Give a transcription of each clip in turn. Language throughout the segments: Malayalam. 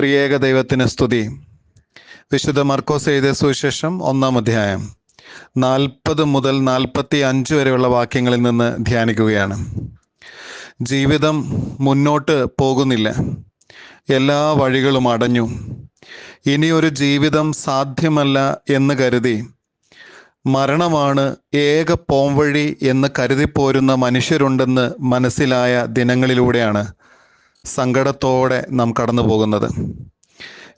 ത്രിയേക ദൈവത്തിന് സ്തുതി. വിശുദ്ധ മർക്കോസ് എഴുതിയ സുവിശേഷം ഒന്നാം അധ്യായം. നാൽപ്പത് മുതൽ നാൽപ്പത്തി അഞ്ച് വരെയുള്ള വാക്യങ്ങളിൽ നിന്ന് ധ്യാനിക്കുകയാണ്. ജീവിതം മുന്നോട്ട് പോകുന്നില്ല. എല്ലാ വഴികളും അടഞ്ഞു. ഇനി ഒരു ജീവിതം സാധ്യമല്ല എന്ന് കരുതി. മരണമാണ് ഏക പോംവഴി എന്ന് കരുതിപ്പോരുന്ന മനുഷ്യരുണ്ടെന്ന് മനസ്സിലായ ദിനങ്ങളിലൂടെയാണ് സങ്കടത്തോടെ നാം കടന്നു പോകുന്നത്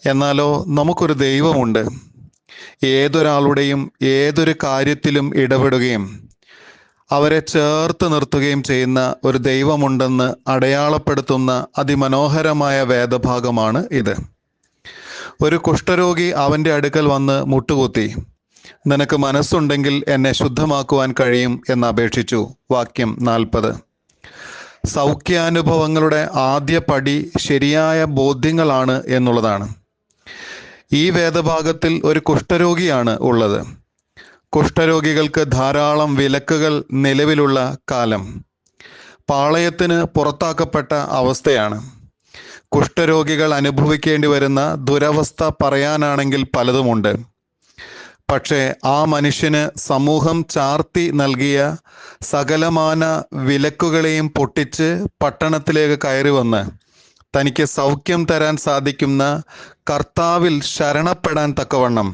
എന്നാലോ നമുക്കൊരു ദൈവമുണ്ട്. ഏതൊരാളുടെയും ഏതൊരു കാര്യത്തിലും ഇടപെടുകയും അവരെ ചേർത്ത് നിർത്തുകയും ചെയ്യുന്ന ഒരു ദൈവമുണ്ടെന്ന് അടയാളപ്പെടുത്തുന്ന അതിമനോഹരമായ വേദഭാഗമാണ് ഇത്. ഒരു കുഷ്ഠരോഗി അവന്റെ അടുക്കൽ വന്ന് മുട്ടുകുത്തി നിനക്ക് മനസ്സുണ്ടെങ്കിൽ എന്നെ ശുദ്ധമാക്കുവാൻ കഴിയും എന്ന് അപേക്ഷിച്ചു. വാക്യം നാൽപ്പത്. സൗഖ്യാനുഭവങ്ങളുടെ ആദ്യ പടി ശരിയായ ബോധ്യങ്ങളാണ് എന്നുള്ളതാണ്. ഈ വേദഭാഗത്തിൽ ഒരു കുഷ്ഠരോഗിയാണ് ഉള്ളത്. കുഷ്ഠരോഗികൾക്ക് ധാരാളം വിലക്കുകൾ നിലവിലുള്ള കാലം. പാളയത്തിന് പുറത്താക്കപ്പെട്ട അവസ്ഥയാണ്. കുഷ്ഠരോഗികൾ അനുഭവിക്കേണ്ടി വരുന്ന ദുരവസ്ഥ പറയാനാണെങ്കിൽ പലതുമുണ്ട്. പക്ഷേ ആ മനുഷ്യന് സമൂഹം ചാർത്തി നൽകിയ സകലമാന വിലക്കുകളെയും പൊട്ടിച്ച് പട്ടണത്തിലേക്ക് കയറി വന്ന് തനിക്ക് സൗഖ്യം തരാൻ സാധിക്കുന്ന കർത്താവിൽ ശരണപ്പെടാൻ തക്കവണ്ണം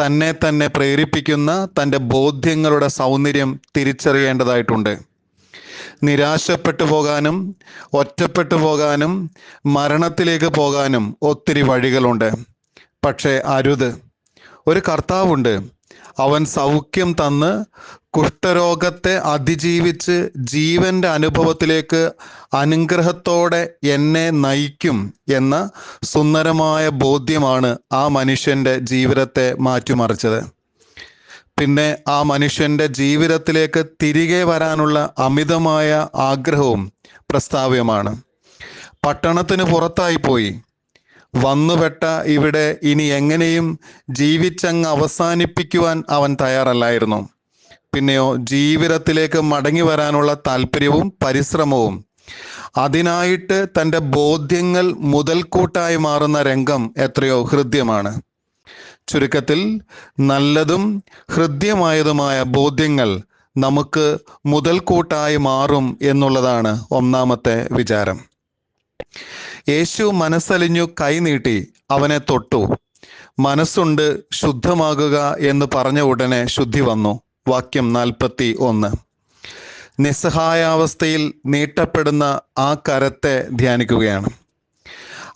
തന്നെ തന്നെ പ്രേരിപ്പിക്കുന്ന തന്റെ ബോധ്യങ്ങളുടെ സൗന്ദര്യം തിരിച്ചറിയേണ്ടതായിട്ടുണ്ട്. നിരാശപ്പെട്ടു പോകാനും ഒറ്റപ്പെട്ടു പോകാനും മരണത്തിലേക്ക് പോകാനും ഒത്തിരി വഴികളുണ്ട്. പക്ഷേ അരുത്. ഒരു കർത്താവുണ്ട്. അവൻ സൗഖ്യം തന്ന് കുഷ്ഠരോഗത്തെ അതിജീവിച്ച് ജീവന്റെ അനുഭവത്തിലേക്ക് അനുഗ്രഹത്തോടെ എന്നെ നയിക്കും എന്ന സുന്ദരമായ ബോധ്യമാണ് ആ മനുഷ്യന്റെ ജീവിതത്തെ മാറ്റിമറിച്ചത്. പിന്നെ ആ മനുഷ്യന്റെ ജീവിതത്തിലേക്ക് തിരികെ വരാനുള്ള അമിതമായ ആഗ്രഹവും പ്രസ്താവ്യമാണ്. പട്ടണത്തിന് പുറത്തായി പോയി. വന്നുപെട്ട ഇവിടെ ഇനി എങ്ങനെയും ജീവിച്ചങ്ങ് അവസാനിപ്പിക്കുവാൻ അവൻ തയ്യാറല്ലായിരുന്നു. പിന്നെയോ ജീവിതത്തിലേക്ക് മടങ്ങി വരാനുള്ള താല്പര്യവും പരിശ്രമവും. അതിനായിട്ട് തന്റെ ബോധ്യങ്ങൾ മുതൽക്കൂട്ടായി മാറുന്ന രംഗം എത്രയോ ഹൃദ്യമാണ്. ചുരുക്കത്തിൽ നല്ലതും ഹൃദ്യമായതുമായ ബോധ്യങ്ങൾ നമുക്ക് മുതൽക്കൂട്ടായി മാറും എന്നുള്ളതാണ് ഒന്നാമത്തെ വിചാരം. യേശു മനസ്സലിഞ്ഞു കൈനീട്ടി അവനെ തൊട്ടു. മനസ്സുണ്ട് ശുദ്ധമാകുക എന്ന് പറഞ്ഞ ഉടനെ ശുദ്ധി വന്നു. വാക്യം നാൽപ്പത്തി ഒന്ന് നിസ്സഹായാവസ്ഥയിൽ നീട്ടപ്പെടുന്ന ആ കരത്തെ ധ്യാനിക്കുകയാണ്.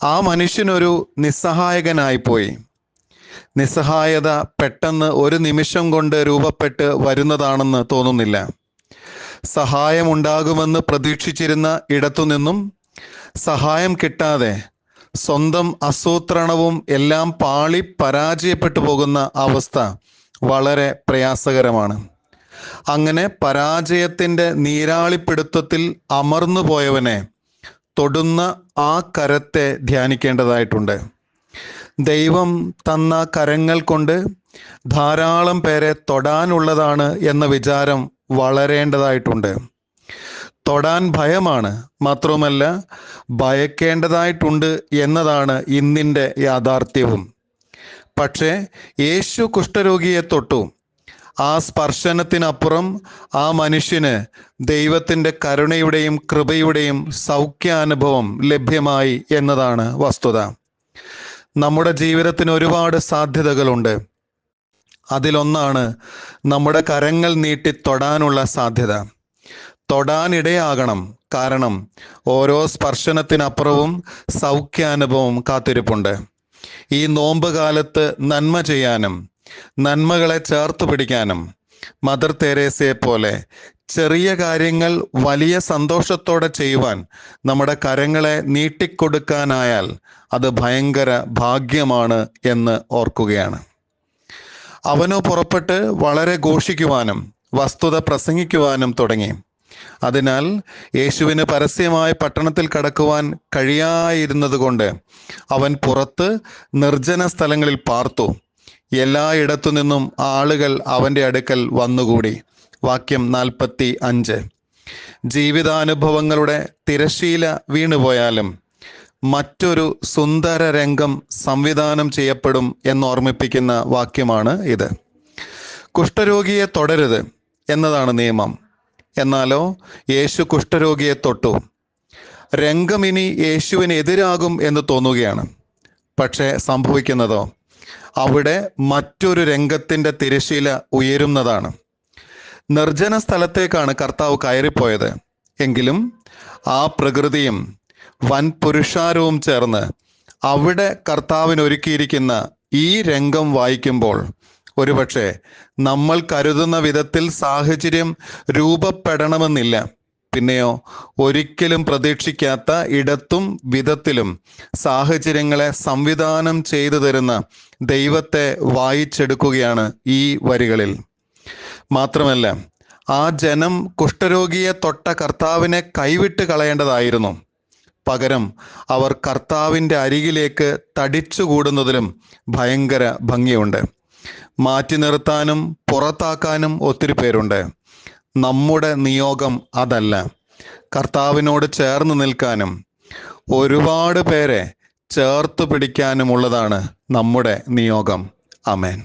ആ മനുഷ്യനൊരു നിസ്സഹായകനായിപ്പോയി. നിസ്സഹായത പെട്ടെന്ന് ഒരു നിമിഷം കൊണ്ട് രൂപപ്പെട്ട് വരുന്നതാണെന്ന് തോന്നുന്നില്ല. സഹായമുണ്ടാകുമെന്ന് പ്രതീക്ഷിച്ചിരുന്ന ഇടത്തുനിന്നും സഹായം കിട്ടാതെ സ്വന്തം ആസൂത്രണവും എല്ലാം പാളി പരാജയപ്പെട്ടു പോകുന്ന അവസ്ഥ വളരെ പ്രയാസകരമാണ്. അങ്ങനെ പരാജയത്തിന്റെ നീരാളിപ്പിടുത്തത്തിൽ അമർന്നു പോയവനെ തൊടുന്ന ആ കരത്തെ ധ്യാനിക്കേണ്ടതായിട്ടുണ്ട്. ദൈവം തന്ന കരങ്ങൾ കൊണ്ട് ധാരാളം പേരെ തൊടാനുള്ളതാണ് എന്ന വിചാരം വളരേണ്ടതായിട്ടുണ്ട്. തൊടാൻ ഭയമാണ്. മാത്രവുമല്ല ഭയക്കേണ്ടതായിട്ടുണ്ട് എന്നതാണ് ഇന്നിന്റെ യാഥാർത്ഥ്യവും. പക്ഷേ യേശു കുഷ്ഠരോഗിയെ തൊട്ടു. ആ സ്പർശനത്തിനപ്പുറം ആ മനുഷ്യന് ദൈവത്തിന്റെ കരുണയുടെയും കൃപയുടെയും സൗഖ്യാനുഭവം ലഭ്യമായി എന്നതാണ് വസ്തുത. നമ്മുടെ ജീവിതത്തിന് ഒരുപാട് സാധ്യതകളുണ്ട്. അതിലൊന്നാണ് നമ്മുടെ കരങ്ങൾ നീട്ടി തൊടാനുള്ള സാധ്യത. തൊടാനിടയാകണം. കാരണം ഓരോ സ്പർശനത്തിനപ്പുറവും സൗഖ്യാനുഭവം കാത്തിരിപ്പുണ്ട്. ഈ നോമ്പ് കാലത്ത് നന്മ ചെയ്യാനും നന്മകളെ ചേർത്ത് പിടിക്കാനും മദർ തെരേസയെ പോലെ ചെറിയ കാര്യങ്ങൾ വലിയ സന്തോഷത്തോടെ ചെയ്യുവാൻ നമ്മുടെ കരങ്ങളെ നീട്ടിക്കൊടുക്കാനായാൽ അത് ഭയങ്കര ഭാഗ്യമാണ് എന്ന് ഓർക്കുകയാണ്. അവനോ പുറപ്പെട്ട് വളരെ ഘോഷിക്കുവാനും വസ്തുത പ്രസംഗിക്കുവാനും തുടങ്ങി. അതിനാൽ യേശുവിന് പരസ്യമായി പട്ടണത്തിൽ കടക്കുവാൻ കഴിയായിരുന്നതുകൊണ്ട് അവൻ പുറത്ത് നിർജന സ്ഥലങ്ങളിൽ പാർത്തു. എല്ലായിടത്തു നിന്നും ആളുകൾ അവന്റെ അടുക്കൽ വന്നുകൂടി. വാക്യം നാൽപ്പത്തി അഞ്ച് ജീവിതാനുഭവങ്ങളുടെ തിരശീല വീണുപോയാലും മറ്റൊരു സുന്ദര രംഗം സംവിധാനം ചെയ്യപ്പെടും എന്നോർമ്മിപ്പിക്കുന്ന വാക്യമാണ് ഇത്. കുഷ്ഠരോഗിയെ തുടരുത് എന്നതാണ് നിയമം. എന്നാലോ യേശു കുഷ്ഠരോഗിയെ തൊട്ടു. രംഗം ഇനി യേശുവിന് എതിരാകും എന്ന് തോന്നുകയാണ്. പക്ഷേ സംഭവിക്കുന്നതോ അവിടെ മറ്റൊരു രംഗത്തിന്റെ തിരശീല ഉയരുന്നതാണ്. നിർജന സ്ഥലത്തേക്കാണ് കർത്താവ് കയറിപ്പോയത്. എങ്കിലും ആ പ്രകൃതിയും വൻ പുരുഷാരവും ചേർന്ന് അവിടെ കർത്താവിനൊരുക്കിയിരിക്കുന്ന ഈ രംഗം വായിക്കുമ്പോൾ ഒരുപക്ഷെ നമ്മൾ കരുതുന്ന വിധത്തിൽ സാഹചര്യം രൂപപ്പെടണമെന്നില്ല. പിന്നെയോ ഒരിക്കലും പ്രതീക്ഷിക്കാത്ത ഇടത്തും വിധത്തിലും സാഹചര്യങ്ങളെ സംവിധാനം ചെയ്തു തരുന്ന ദൈവത്തെ വായിച്ചെടുക്കുകയാണ് ഈ വരികളിൽ. മാത്രമല്ല ആ ജനം കുഷ്ഠരോഗിയെ തൊട്ട കർത്താവിനെ കൈവിട്ട് കളയേണ്ടതായിരുന്നു. പകരം അവർ കർത്താവിന്റെ അരികിലേക്ക് തടിച്ചുകൂടുന്നതിലും ഭയങ്കര ഭംഗിയുണ്ട്. മാറ്റി നിർത്താനും പുറത്താക്കാനും ഒത്തിരി പേരുണ്ട്. നമ്മുടെ നിയോഗം അതല്ല. കർത്താവിനോട് ചേർന്ന് നിൽക്കാനും ഒരുപാട് പേരെ ചേർത്ത് പിടിക്കാനുമുള്ളതാണ് നമ്മുടെ നിയോഗം. അമേൻ